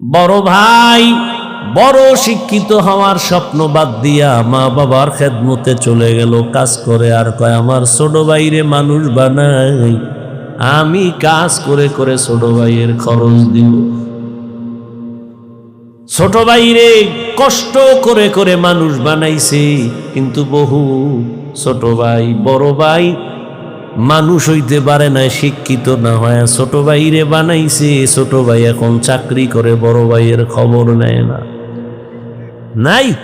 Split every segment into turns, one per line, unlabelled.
বড় ভাই, বড় শিক্ষিত হওয়ার স্বপ্ন বাদ দিয়া মা বাবার খেদমতে চলে গেল, কাজ করে আর কয়, আমার ছোট ভাইরে মানুষ বানাই। আমি কাজ করে করে ছোট ভাইয়ের খরচ দিব। ছোট ভাইরে কষ্ট করে করে মানুষ বানাইছে, কিন্তু বহু ছোট ভাই, বড় ভাই মানুষ হইতে পারে না, শিক্ষিত না হয় ছোট ভাইরে বানাইছে, ছোট ভাই এখন চাকরি করে, বড় ভাইয়ের খবর নেয় না। নাই?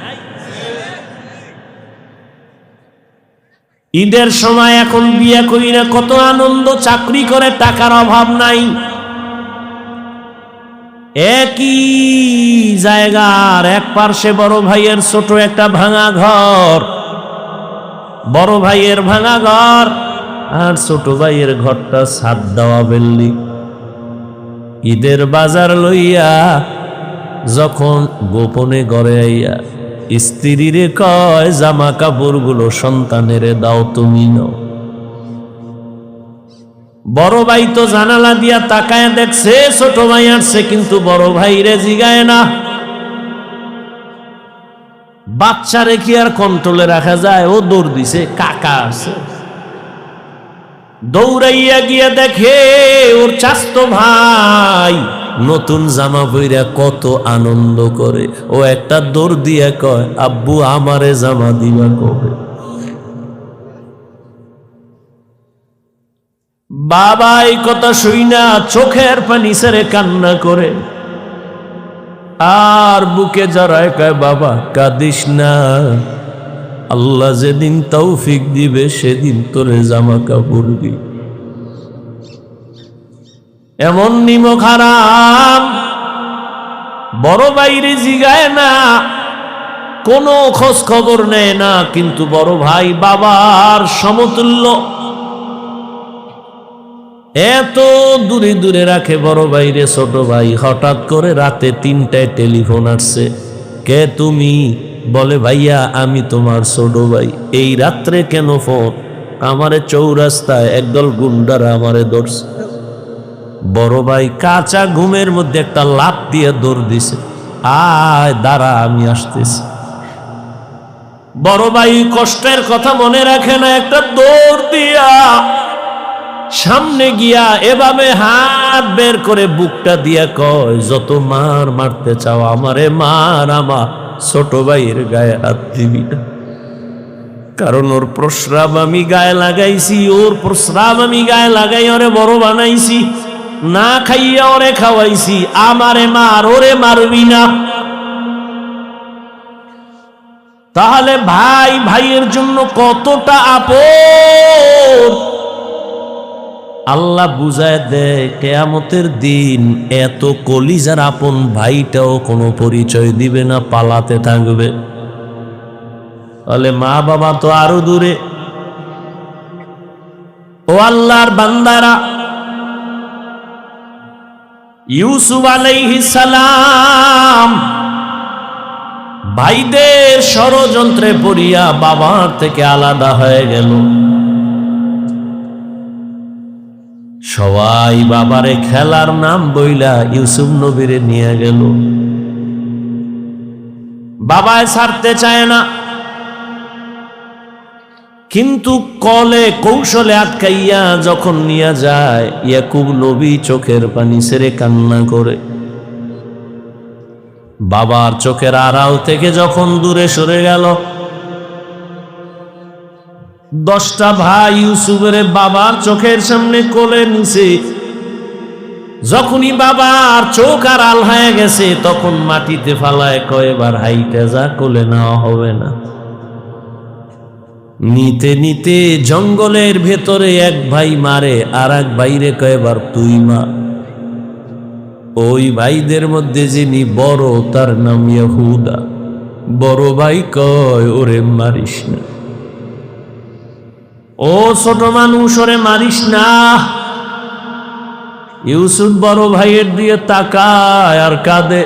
ঈদের সময় এখন বিয়ে করি না, কত আনন্দ, চাকরি করে, টাকার অভাব নাই। একই জায়গার, এক পার্শ্বে বড় ভাইয়ের ছোট একটা ভাঙা ঘর, বড় ভাইয়ের ভাঙা ঘর আর ছোট ভাইয়ের ঘরটা ছাদ দেওয়া বেললি। ঈদের বাজার লইয়া যখন গোপনে গড়ে আইয়া স্ত্রীরে কয় জামা কাপড়গুলো সন্তানেরে দাও, তুমি নাও। বড় ভাই তো জানালা দিয়া তাকায় দেখছে, ছোট ভাই আসছে, কিন্তু বড় ভাই রে জিগায় না। বাচ্চা রেখে আর কন্ট্রোলে রাখা যায়, ও দৌড় দিছে, কাকা আছে দৌড়াইয়া গিয়া দেখে, ওর চাস্ত ভাই, নতুন জামা পইরা কত আনন্দ করে। ও একটা দৌড় দিয়া কয়, আব্বু, আমারে জামা দিবা কবে? বাবা এই কথা শুই না চোখের পানি সেরে কান্না করে। আর বুকে জড়ায় কয়, বাবা, কাঁদিস না। আল্লাহ যেদিন তৌফিক দিবে, সেদিন তোরে জামা কাপড় দি। এমন নিমক হারাম, বড় বাইরে জিগায় না, কোনো খোঁজ খবর নেয় না, কিন্তু বড় ভাই বাবার সমতুল্য। এত দূরে দূরে রাখে বড় ভাইরে, ছোট ভাই, হঠাৎ করে রাতে তিনটায় টেলিফোন আসছে, কে তুমি? বলে, ভাইয়া, আমি তোমার ছোট ভাই। এই রাত্রে কেন ফোন? আমারে চৌরাস্তায় একদল গুন্ডারা আমারে ধরছে। বড় ভাই কাঁচা ঘুমের মধ্যে একটা লাভ দিয়ে দৌড় দিছে। আয়, দাঁড়া, আমি আসতেছি। বড় ভাই কষ্টের কথা মনে রাখে না, একটা দৌড় দিয়া সামনে গিয়া এভাবে হাত বের করে বুকটা দিয়া কয়, যত মার মারতে চাও আমারে মার আমার। ছোট ভাইয়ের গায়ে হাত দিবি। না কারণ ওর প্রস্রাব আমি গায়ে লাগাইছি, ওর প্রস্রাব আমি গায়ে লাগাই, ওরে বড় বানাইছি। না খাইয়া ওরে খাওয়াইছি, আমারে মার, ওরে মারবি না। তাহলে ভাই, ভাইয়ের জন্য কতটা আপন আল্লাহ বুঝায় দেয়, কেয়ামতের দিন এত কলিজার আপন ভাইটাও কোনো পরিচয় দিবে না, পালাতে থাকবে। তাহলে মা বাবা তো আরও দূরে। ও আল্লাহর বান্দারা, ইউসুফ সালাম ভাইদের ষড়যন্ত্রে পড়িয়া বাবার থেকে আলাদা হয়ে গেল। সবাই বাবারে খেলার নাম বইলা ইউসুফ নবীরে নিয়ে গেল। বাবায় ছাড়তে চায় না। কিন্তু কলে কৌশলে আটকাইয়া যখন নিয়ে যায়, ইয়াকুব নবী চোখের পানি সেরে কান্না করে। বাবার চোখের আড়াল থেকে যখন দূরে সরে গেল দশটা ভাই ইউসুফের বাবার চোখের সামনে কোলে নিছে। যখনই বাবার চোখ আর আল হয়ে গেছে, তখন মাটিতে ফালায় কয়েবার হাইটে যা, কোলে নেওয়া হবে না। নিতে নিতে জঙ্গলের ভেতরে এক ভাই মারে আর এক বাইরে কয়েবার তুই মা। ওই ভাইদের মধ্যে যিনি বড়, তার নাম ইয়াহুদা। বড় ভাই কয়, ওরে মারিস না। ও ছোট মানুষ ওরে মারিস না। ইউসুফ বড় ভাইয়ের দিয়ে তাকায় আর কাঁদে।